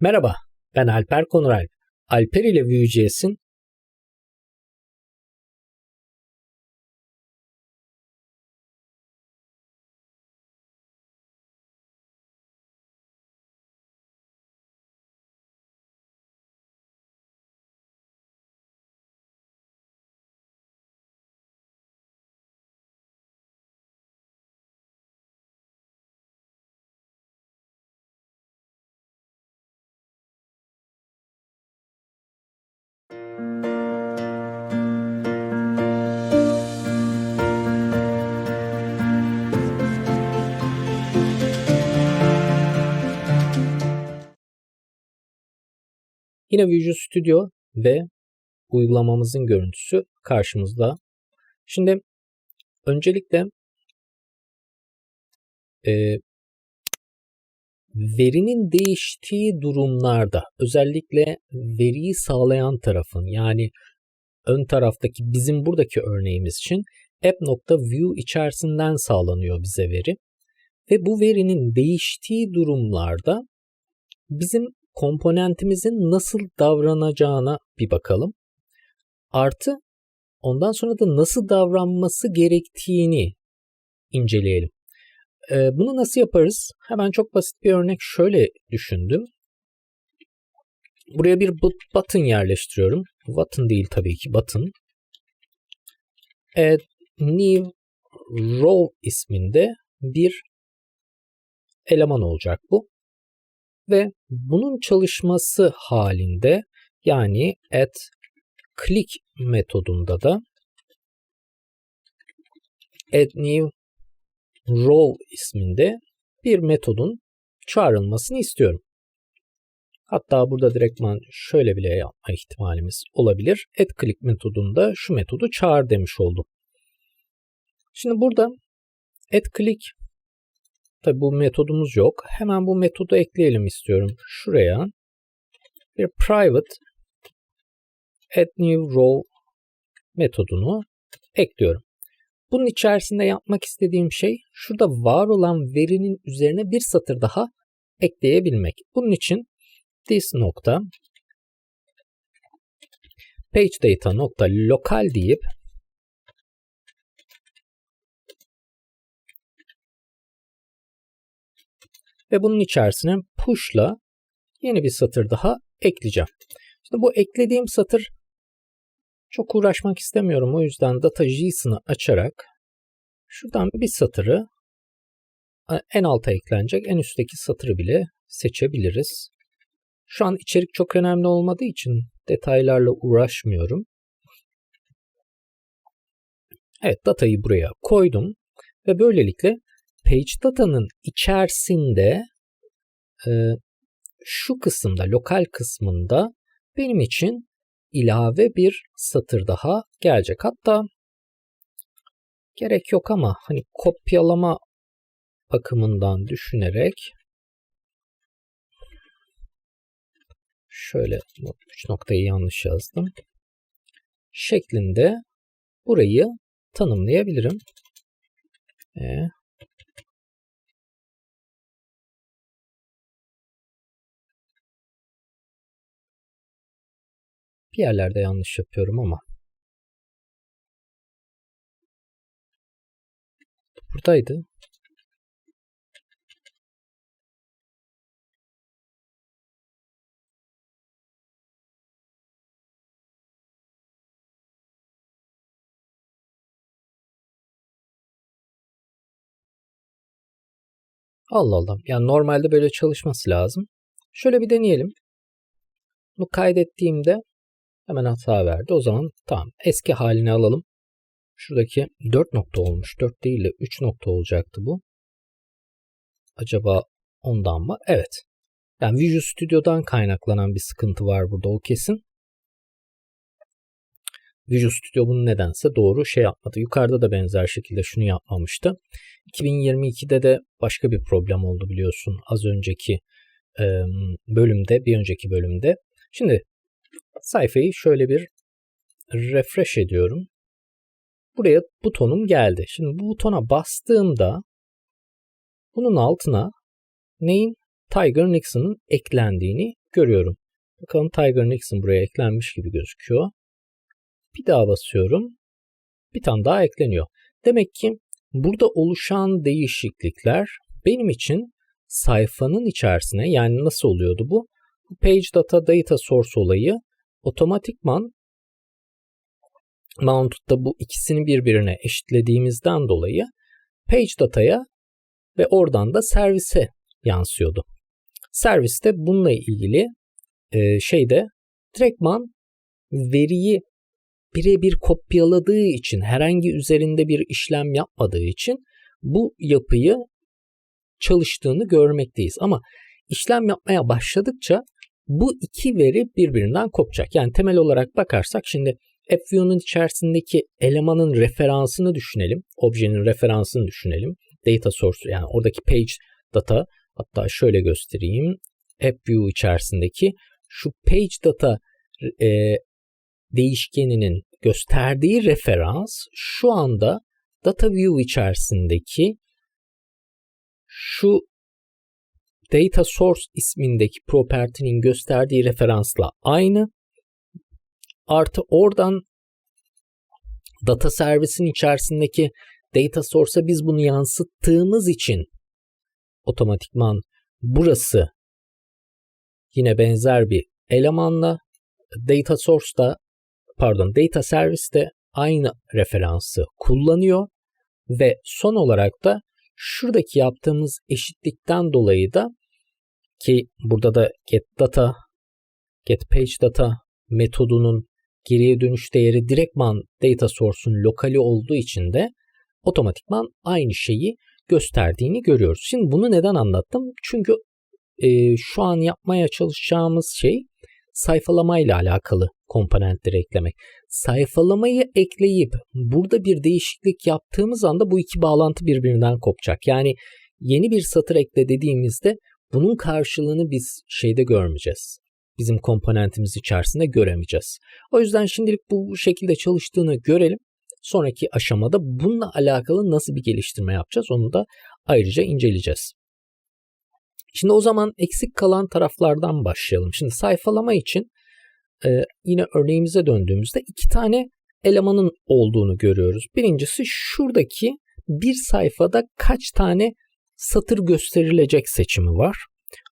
Merhaba, ben Alper Konuralp. Alper ile Vue.js'in Yine Visual Studio ve uygulamamızın görüntüsü karşımızda. Şimdi öncelikle e, verinin değiştiği durumlarda özellikle veriyi sağlayan tarafın yani ön taraftaki bizim buradaki örneğimiz için app.view içerisinden sağlanıyor bize veri. Ve bu verinin değiştiği durumlarda bizim komponentimizin nasıl davranacağına bir bakalım. Artı ondan sonra da nasıl davranması gerektiğini inceleyelim. Ee, bunu nasıl yaparız? Hemen çok basit bir örnek şöyle düşündüm. Buraya bir button yerleştiriyorum. Button değil tabii ki button. Add new row isminde bir eleman olacak bu ve bunun çalışması halinde yani at click metodunda da add new row isminde bir metodun çağrılmasını istiyorum. Hatta burada direktman şöyle bile yapma ihtimalimiz olabilir. Add click metodunda şu metodu çağır demiş oldum. Şimdi burada add click Tabi bu metodumuz yok. Hemen bu metodu ekleyelim istiyorum. Şuraya bir private add new row metodunu ekliyorum. Bunun içerisinde yapmak istediğim şey şurada var olan verinin üzerine bir satır daha ekleyebilmek. Bunun için this nokta page data nokta lokal deyip ve bunun içerisine push'la yeni bir satır daha ekleyeceğim. Şimdi bu eklediğim satır çok uğraşmak istemiyorum. O yüzden data.json'ı açarak şuradan bir satırı en alta eklenecek en üstteki satırı bile seçebiliriz. Şu an içerik çok önemli olmadığı için detaylarla uğraşmıyorum. Evet datayı buraya koydum ve böylelikle page data'nın içerisinde e, şu kısımda, lokal kısmında benim için ilave bir satır daha gelecek. Hatta gerek yok ama hani kopyalama bakımından düşünerek şöyle 3 noktayı yanlış yazdım. Şeklinde burayı tanımlayabilirim. E, Bir yerlerde yanlış yapıyorum ama. Buradaydı. Allah Allah. Yani normalde böyle çalışması lazım. Şöyle bir deneyelim. Bunu kaydettiğimde Hemen hata verdi. O zaman tamam eski haline alalım. Şuradaki 4 nokta olmuş. 4 değil de 3 nokta olacaktı bu. Acaba ondan mı? Evet. Yani Visual Studio'dan kaynaklanan bir sıkıntı var burada o kesin. Visual Studio bunu nedense doğru şey yapmadı. Yukarıda da benzer şekilde şunu yapmamıştı. 2022'de de başka bir problem oldu biliyorsun az önceki bölümde, bir önceki bölümde. Şimdi sayfayı şöyle bir refresh ediyorum. Buraya butonum geldi. Şimdi bu butona bastığımda bunun altına neyin Tiger Nixon'ın eklendiğini görüyorum. Bakalım Tiger Nixon buraya eklenmiş gibi gözüküyor. Bir daha basıyorum. Bir tane daha ekleniyor. Demek ki burada oluşan değişiklikler benim için sayfanın içerisine yani nasıl oluyordu bu? Bu page data data source olayı otomatikman Mounted'da bu ikisini birbirine eşitlediğimizden dolayı page data'ya ve oradan da servise yansıyordu. Serviste bununla ilgili e, şeyde direktman veriyi birebir kopyaladığı için herhangi üzerinde bir işlem yapmadığı için bu yapıyı çalıştığını görmekteyiz. Ama işlem yapmaya başladıkça bu iki veri birbirinden kopacak. Yani temel olarak bakarsak şimdi AppView'nun içerisindeki elemanın referansını düşünelim. Objenin referansını düşünelim. Data source yani oradaki page data hatta şöyle göstereyim. AppView içerisindeki şu page data e, değişkeninin gösterdiği referans şu anda data view içerisindeki şu data source ismindeki property'nin gösterdiği referansla aynı. Artı oradan data servisin içerisindeki data source'a biz bunu yansıttığımız için otomatikman burası yine benzer bir elemanla data source da pardon data service de aynı referansı kullanıyor ve son olarak da şuradaki yaptığımız eşitlikten dolayı da ki burada da get data get page data metodunun geriye dönüş değeri direktman data source'un lokali olduğu için de otomatikman aynı şeyi gösterdiğini görüyoruz. Şimdi bunu neden anlattım? Çünkü e, şu an yapmaya çalışacağımız şey sayfalamayla alakalı komponentleri eklemek. Sayfalamayı ekleyip burada bir değişiklik yaptığımız anda bu iki bağlantı birbirinden kopacak. Yani yeni bir satır ekle dediğimizde bunun karşılığını biz şeyde görmeyeceğiz. Bizim komponentimiz içerisinde göremeyeceğiz. O yüzden şimdilik bu şekilde çalıştığını görelim. Sonraki aşamada bununla alakalı nasıl bir geliştirme yapacağız onu da ayrıca inceleyeceğiz. Şimdi o zaman eksik kalan taraflardan başlayalım. Şimdi sayfalama için e, yine örneğimize döndüğümüzde iki tane elemanın olduğunu görüyoruz. Birincisi şuradaki bir sayfada kaç tane satır gösterilecek seçimi var.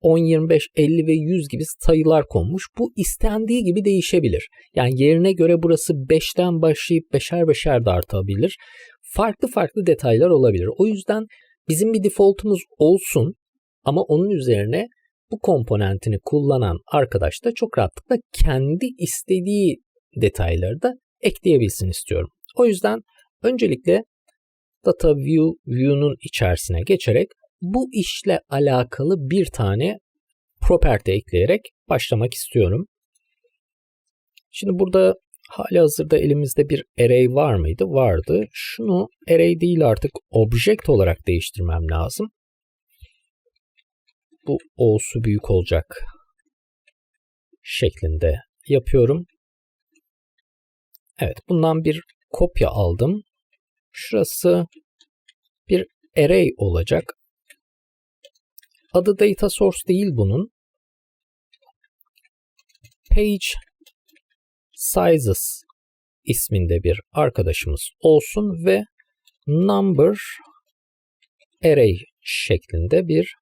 10, 25, 50 ve 100 gibi sayılar konmuş. Bu istendiği gibi değişebilir. Yani yerine göre burası 5'ten başlayıp 5'er 5'er de artabilir. Farklı farklı detaylar olabilir. O yüzden bizim bir defaultumuz olsun ama onun üzerine bu komponentini kullanan arkadaş da çok rahatlıkla kendi istediği detayları da ekleyebilsin istiyorum. O yüzden öncelikle data view view'nun içerisine geçerek bu işle alakalı bir tane property ekleyerek başlamak istiyorum. Şimdi burada hali hazırda elimizde bir array var mıydı? Vardı. Şunu array değil artık object olarak değiştirmem lazım bu olsu büyük olacak şeklinde yapıyorum. Evet bundan bir kopya aldım. Şurası array olacak. Adı data source değil bunun. Page sizes isminde bir arkadaşımız olsun ve number array şeklinde bir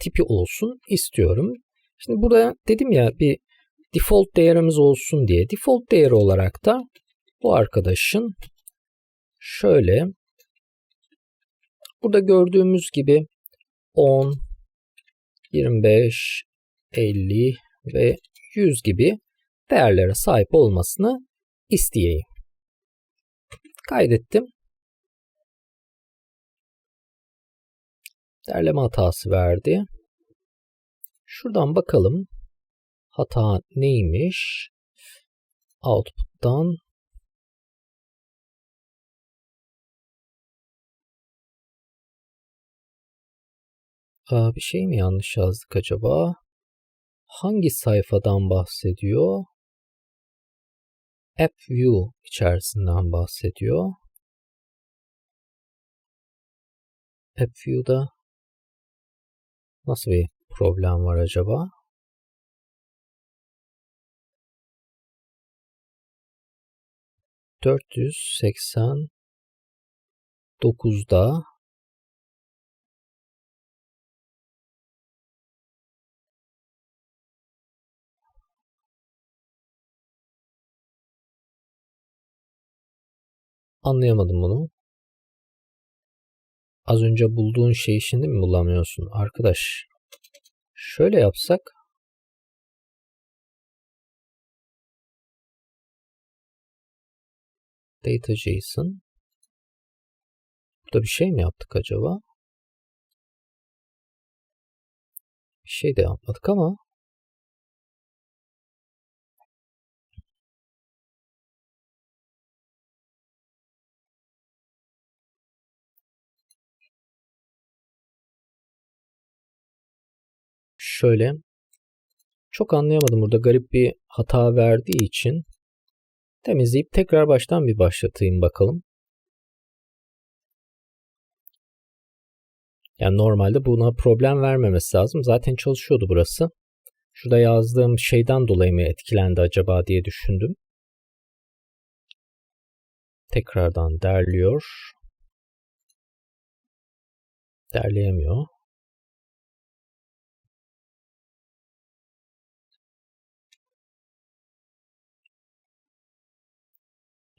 tipi olsun istiyorum. Şimdi burada dedim ya bir default değerimiz olsun diye. Default değeri olarak da bu arkadaşın şöyle burada gördüğümüz gibi 10, 25, 50 ve 100 gibi değerlere sahip olmasını isteyeyim. Kaydettim. Derleme hatası verdi. Şuradan bakalım. Hata neymiş? Output'tan Aa, bir şey mi yanlış yazdık acaba? Hangi sayfadan bahsediyor? App View içerisinden bahsediyor. App View'da nasıl bir problem var acaba? Dört yüz seksen dokuzda Anlayamadım bunu. Az önce bulduğun şeyi şimdi mi bulamıyorsun arkadaş? Şöyle yapsak data JSON Burada bir şey mi yaptık acaba? Bir şey de yapmadık ama şöyle çok anlayamadım burada garip bir hata verdiği için temizleyip tekrar baştan bir başlatayım bakalım. Yani normalde buna problem vermemesi lazım. Zaten çalışıyordu burası. Şurada yazdığım şeyden dolayı mı etkilendi acaba diye düşündüm. Tekrardan derliyor. Derleyemiyor.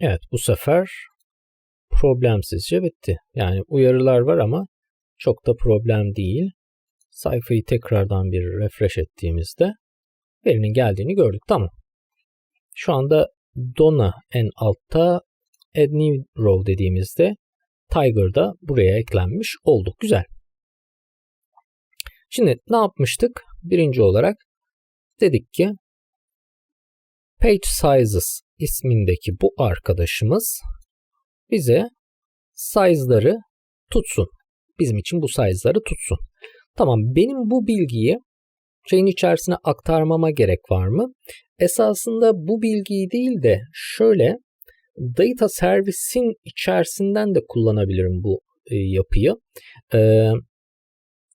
Evet bu sefer problemsizce bitti. Yani uyarılar var ama çok da problem değil. Sayfayı tekrardan bir refresh ettiğimizde verinin geldiğini gördük. Tamam. Şu anda Donna en altta Add New Row dediğimizde Tiger da buraya eklenmiş oldu. Güzel. Şimdi ne yapmıştık? Birinci olarak dedik ki Page Sizes ismindeki bu arkadaşımız bize size'ları tutsun. Bizim için bu size'ları tutsun. Tamam benim bu bilgiyi şeyin içerisine aktarmama gerek var mı? Esasında bu bilgiyi değil de şöyle data servisin içerisinden de kullanabilirim bu e, yapıyı. E,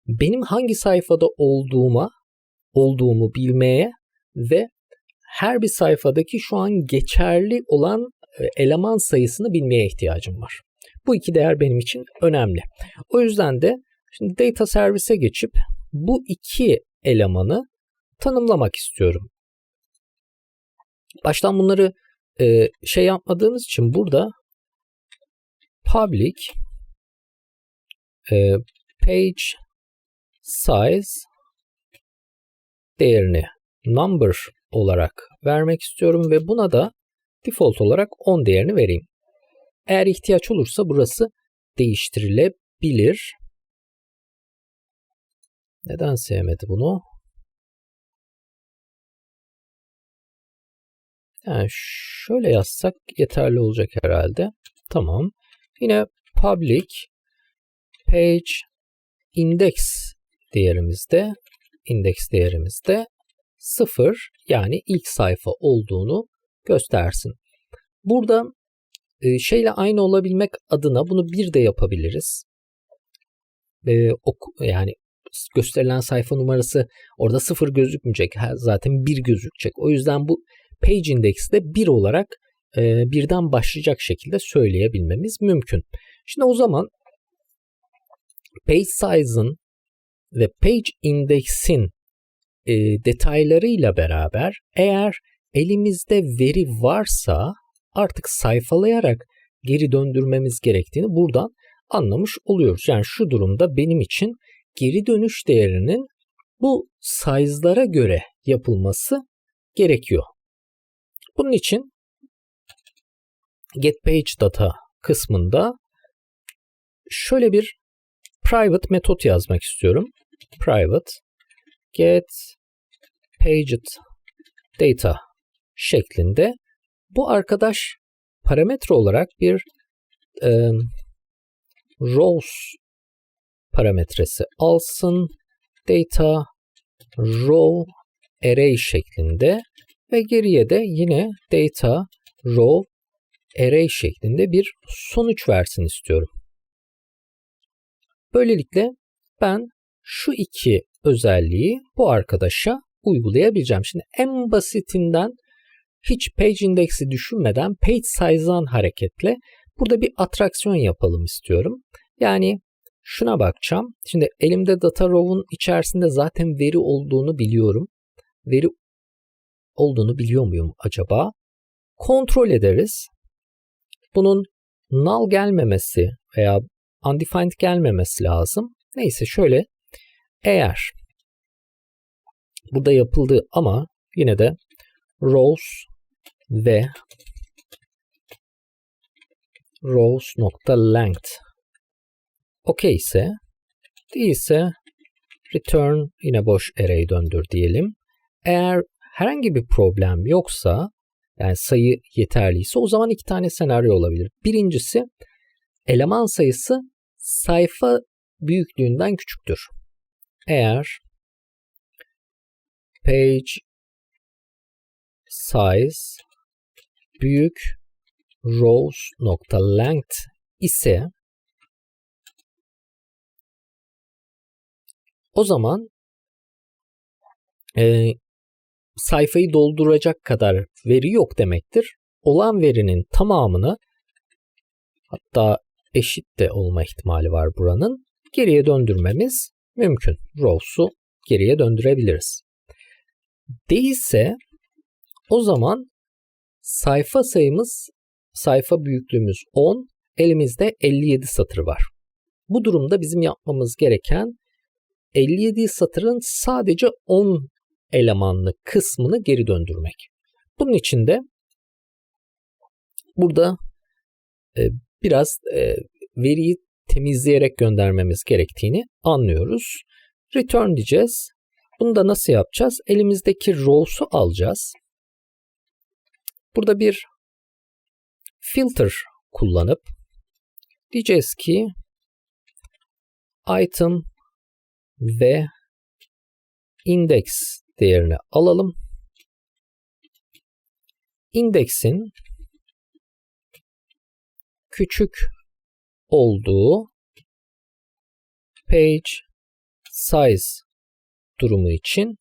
benim hangi sayfada olduğuma olduğumu bilmeye ve her bir sayfadaki şu an geçerli olan e, eleman sayısını bilmeye ihtiyacım var. Bu iki değer benim için önemli. O yüzden de şimdi data servise geçip bu iki elemanı tanımlamak istiyorum. Baştan bunları e, şey yapmadığımız için burada public e, page size değerini number olarak vermek istiyorum ve buna da default olarak 10 değerini vereyim. Eğer ihtiyaç olursa burası değiştirilebilir. Neden sevmedi bunu? Yani şöyle yazsak yeterli olacak herhalde. Tamam. Yine public page index değerimizde index değerimizde 0 yani ilk sayfa olduğunu göstersin. Burada e, şeyle aynı olabilmek adına bunu bir de yapabiliriz. E, yani gösterilen sayfa numarası orada sıfır gözükmeyecek. Zaten bir gözükecek. O yüzden bu page index'te bir olarak e, birden başlayacak şekilde söyleyebilmemiz mümkün. Şimdi o zaman page size'ın ve page index'in e, detaylarıyla beraber eğer elimizde veri varsa artık sayfalayarak geri döndürmemiz gerektiğini buradan anlamış oluyoruz. Yani şu durumda benim için geri dönüş değerinin bu size'lara göre yapılması gerekiyor. Bunun için get page data kısmında şöyle bir private metot yazmak istiyorum. Private get paged data şeklinde bu arkadaş parametre olarak bir e, rows parametresi alsın data row array şeklinde ve geriye de yine data row array şeklinde bir sonuç versin istiyorum. Böylelikle ben şu iki özelliği bu arkadaşa uygulayabileceğim. Şimdi en basitinden hiç page index'i düşünmeden page size'dan hareketle burada bir atraksiyon yapalım istiyorum. Yani şuna bakacağım. Şimdi elimde data row'un içerisinde zaten veri olduğunu biliyorum. Veri olduğunu biliyor muyum acaba? Kontrol ederiz. Bunun null gelmemesi veya undefined gelmemesi lazım. Neyse şöyle eğer burada yapıldı ama yine de rows ve rows nokta length okey ise değilse return yine boş array döndür diyelim. Eğer herhangi bir problem yoksa yani sayı yeterliyse o zaman iki tane senaryo olabilir. Birincisi eleman sayısı sayfa büyüklüğünden küçüktür. Eğer page size büyük rows nokta length ise o zaman e, sayfayı dolduracak kadar veri yok demektir. Olan verinin tamamını hatta eşit de olma ihtimali var buranın. Geriye döndürmemiz mümkün. Rows'u geriye döndürebiliriz. Değilse o zaman sayfa sayımız, sayfa büyüklüğümüz 10, elimizde 57 satır var. Bu durumda bizim yapmamız gereken 57 satırın sadece 10 elemanlı kısmını geri döndürmek. Bunun için de burada e, biraz e, veriyi temizleyerek göndermemiz gerektiğini anlıyoruz. Return diyeceğiz. Bunu da nasıl yapacağız? Elimizdeki rows'u alacağız. Burada bir filter kullanıp diyeceğiz ki item ve index değerini alalım. Index'in küçük olduğu page size durumu için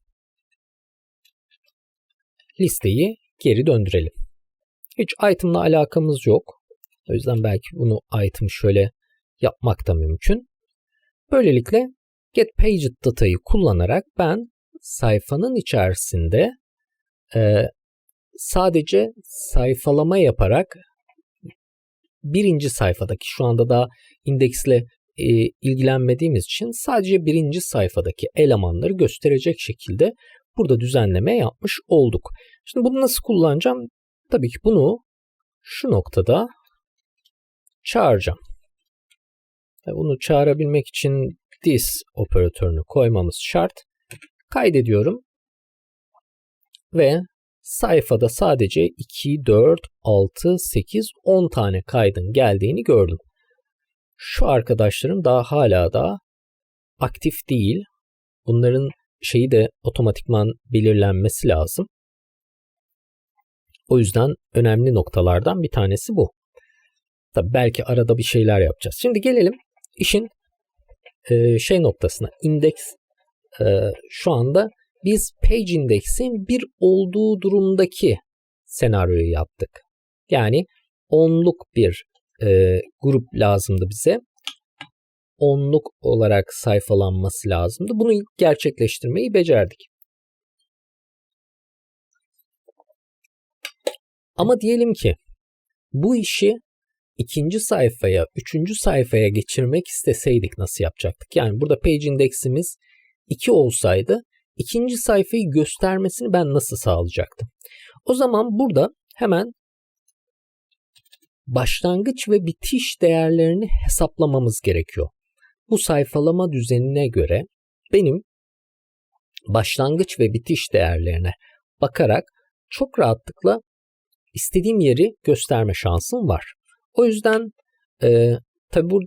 listeyi geri döndürelim. Hiç item'la alakamız yok. O yüzden belki bunu item şöyle yapmak da mümkün. Böylelikle get paged data'yı kullanarak ben sayfanın içerisinde e, sadece sayfalama yaparak birinci sayfadaki şu anda da indeksle e, ilgilenmediğimiz için sadece birinci sayfadaki elemanları gösterecek şekilde burada düzenleme yapmış olduk. Şimdi bunu nasıl kullanacağım? Tabii ki bunu şu noktada çağıracağım. Bunu çağırabilmek için this operatörünü koymamız şart. Kaydediyorum. Ve sayfada sadece 2, 4, 6, 8, 10 tane kaydın geldiğini gördüm. Şu arkadaşlarım daha hala da aktif değil. Bunların şeyi de otomatikman belirlenmesi lazım. O yüzden önemli noktalardan bir tanesi bu. Tabii belki arada bir şeyler yapacağız. Şimdi gelelim işin e, şey noktasına. Indeks e, şu anda biz page index'in bir olduğu durumdaki senaryoyu yaptık. Yani onluk bir e, grup lazımdı bize. Onluk olarak sayfalanması lazımdı. Bunu gerçekleştirmeyi becerdik. Ama diyelim ki bu işi ikinci sayfaya, üçüncü sayfaya geçirmek isteseydik nasıl yapacaktık? Yani burada page index'imiz 2 olsaydı ikinci sayfayı göstermesini ben nasıl sağlayacaktım? O zaman burada hemen başlangıç ve bitiş değerlerini hesaplamamız gerekiyor. Bu sayfalama düzenine göre benim başlangıç ve bitiş değerlerine bakarak çok rahatlıkla istediğim yeri gösterme şansım var. O yüzden e, tabi bu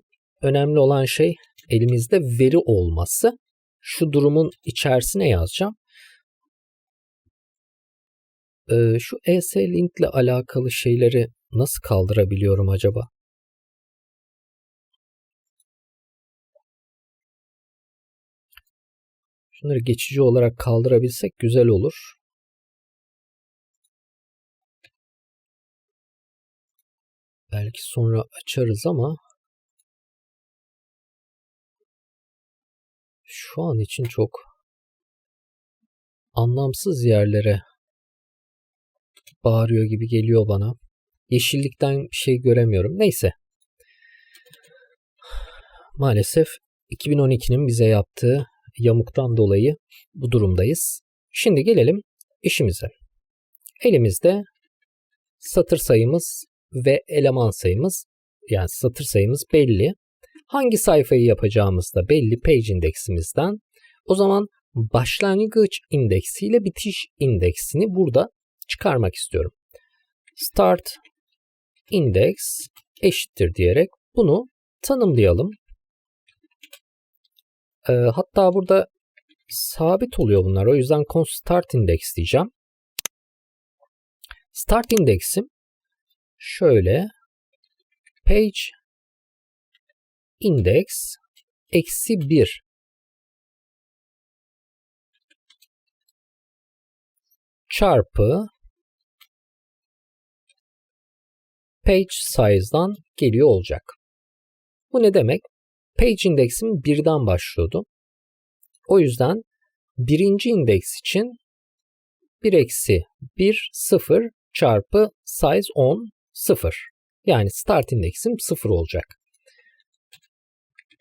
önemli olan şey elimizde veri olması. Şu durumun içerisine yazacağım. E, şu ES-Link ile alakalı şeyleri nasıl kaldırabiliyorum acaba? Şunları geçici olarak kaldırabilsek güzel olur. belki sonra açarız ama şu an için çok anlamsız yerlere bağırıyor gibi geliyor bana. Yeşillikten bir şey göremiyorum. Neyse. Maalesef 2012'nin bize yaptığı yamuktan dolayı bu durumdayız. Şimdi gelelim işimize. Elimizde satır sayımız ve eleman sayımız yani satır sayımız belli. Hangi sayfayı yapacağımız da belli page indeksimizden. O zaman başlangıç indeksiyle bitiş indeksini burada çıkarmak istiyorum. Start index eşittir diyerek bunu tanımlayalım. E, hatta burada sabit oluyor bunlar. O yüzden const start index diyeceğim. Start indeksim şöyle page index eksi 1 çarpı page size'dan geliyor olacak. Bu ne demek? Page indeksim birden başlıyordu. O yüzden birinci indeks için 1 eksi 1 0 çarpı size 10 0. Yani start indeksim 0 olacak.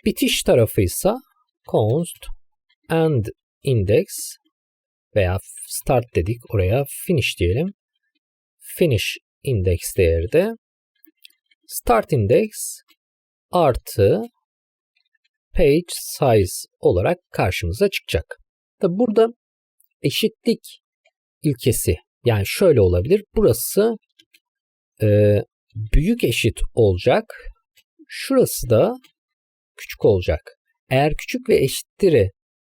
Bitiş tarafı ise const end index veya start dedik oraya finish diyelim. Finish index değeri de start index artı page size olarak karşımıza çıkacak. Tabi burada eşitlik ilkesi yani şöyle olabilir. Burası e, büyük eşit olacak. Şurası da küçük olacak. Eğer küçük ve eşittir'i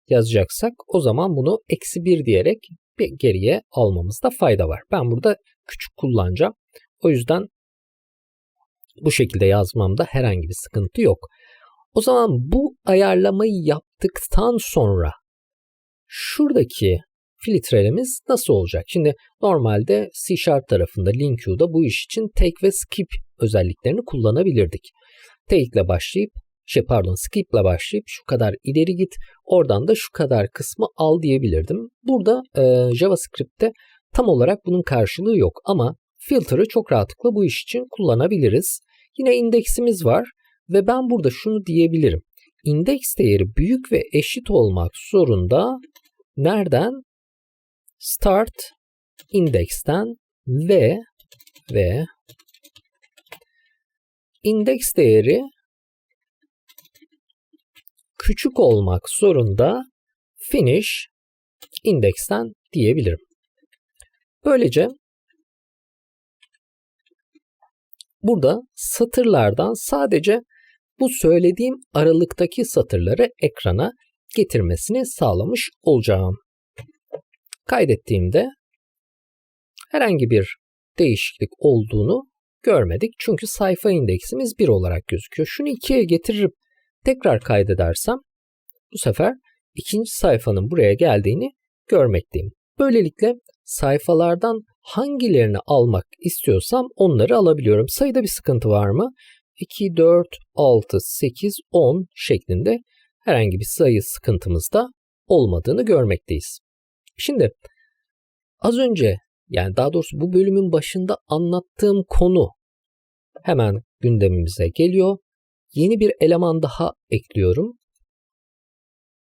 yazacaksak o zaman bunu eksi 1 diyerek bir geriye almamızda fayda var. Ben burada küçük kullanacağım. O yüzden bu şekilde yazmamda herhangi bir sıkıntı yok. O zaman bu ayarlamayı yaptıktan sonra şuradaki filtrelemiz nasıl olacak? Şimdi normalde C Sharp tarafında LinkU'da bu iş için take ve skip özelliklerini kullanabilirdik. Take ile başlayıp şey pardon skip ile başlayıp şu kadar ileri git oradan da şu kadar kısmı al diyebilirdim. Burada e, JavaScript'te tam olarak bunun karşılığı yok ama filter'ı çok rahatlıkla bu iş için kullanabiliriz. Yine indeksimiz var ve ben burada şunu diyebilirim. İndeks değeri büyük ve eşit olmak zorunda. Nereden? Start indeksten ve ve indeks değeri küçük olmak zorunda finish indeksten diyebilirim. Böylece burada satırlardan sadece bu söylediğim aralıktaki satırları ekrana getirmesini sağlamış olacağım. Kaydettiğimde herhangi bir değişiklik olduğunu görmedik. Çünkü sayfa indeksimiz 1 olarak gözüküyor. Şunu 2'ye getirip tekrar kaydedersem bu sefer ikinci sayfanın buraya geldiğini görmekteyim. Böylelikle sayfalardan hangilerini almak istiyorsam onları alabiliyorum. Sayıda bir sıkıntı var mı? 2, 4, 6, 8, 10 şeklinde herhangi bir sayı sıkıntımızda olmadığını görmekteyiz. Şimdi az önce yani daha doğrusu bu bölümün başında anlattığım konu hemen gündemimize geliyor. Yeni bir eleman daha ekliyorum.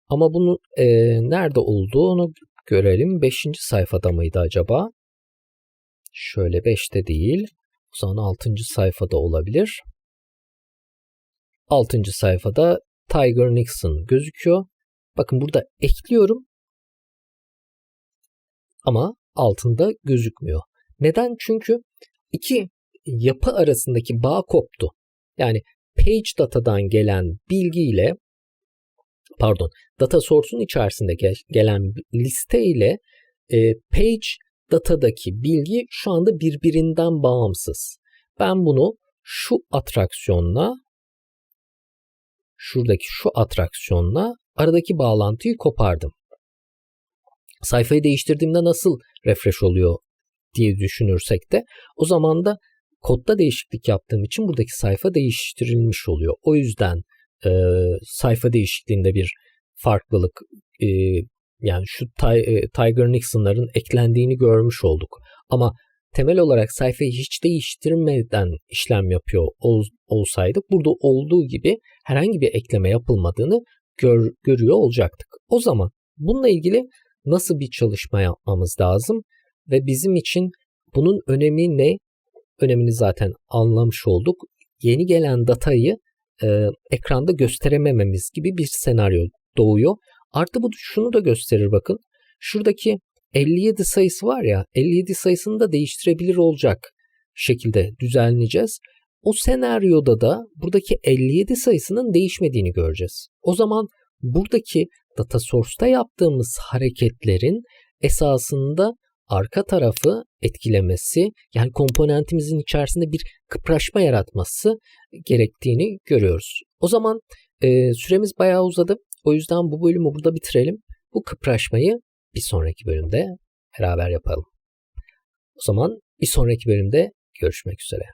Ama bunu e, nerede olduğunu görelim. 5. sayfada mıydı acaba? Şöyle 5'te değil. O zaman 6. sayfada olabilir. 6. sayfada Tiger Nixon gözüküyor. Bakın burada ekliyorum. Ama altında gözükmüyor. Neden? Çünkü iki yapı arasındaki bağ koptu. Yani page datadan gelen bilgiyle pardon data source'un içerisinde gelen liste ile e, page datadaki bilgi şu anda birbirinden bağımsız. Ben bunu şu atraksiyonla şuradaki şu atraksiyonla aradaki bağlantıyı kopardım. Sayfayı değiştirdiğimde nasıl refresh oluyor diye düşünürsek de o zaman da kodda değişiklik yaptığım için buradaki sayfa değiştirilmiş oluyor. O yüzden e, sayfa değişikliğinde bir farklılık e, yani şu e, Tiger Nixon'ların eklendiğini görmüş olduk. Ama temel olarak sayfayı hiç değiştirmeden işlem yapıyor ol, olsaydık burada olduğu gibi herhangi bir ekleme yapılmadığını gör, görüyor olacaktık. O zaman bununla ilgili nasıl bir çalışma yapmamız lazım ve bizim için bunun önemi ne? Önemini zaten anlamış olduk. Yeni gelen datayı e, ekranda gösteremememiz gibi bir senaryo doğuyor. Artı bu şunu da gösterir bakın. Şuradaki 57 sayısı var ya 57 sayısını da değiştirebilir olacak şekilde düzenleyeceğiz. O senaryoda da buradaki 57 sayısının değişmediğini göreceğiz. O zaman buradaki data source'ta yaptığımız hareketlerin esasında arka tarafı etkilemesi yani komponentimizin içerisinde bir kıpraşma yaratması gerektiğini görüyoruz. O zaman e, süremiz bayağı uzadı. O yüzden bu bölümü burada bitirelim. Bu kıpraşmayı bir sonraki bölümde beraber yapalım. O zaman bir sonraki bölümde görüşmek üzere.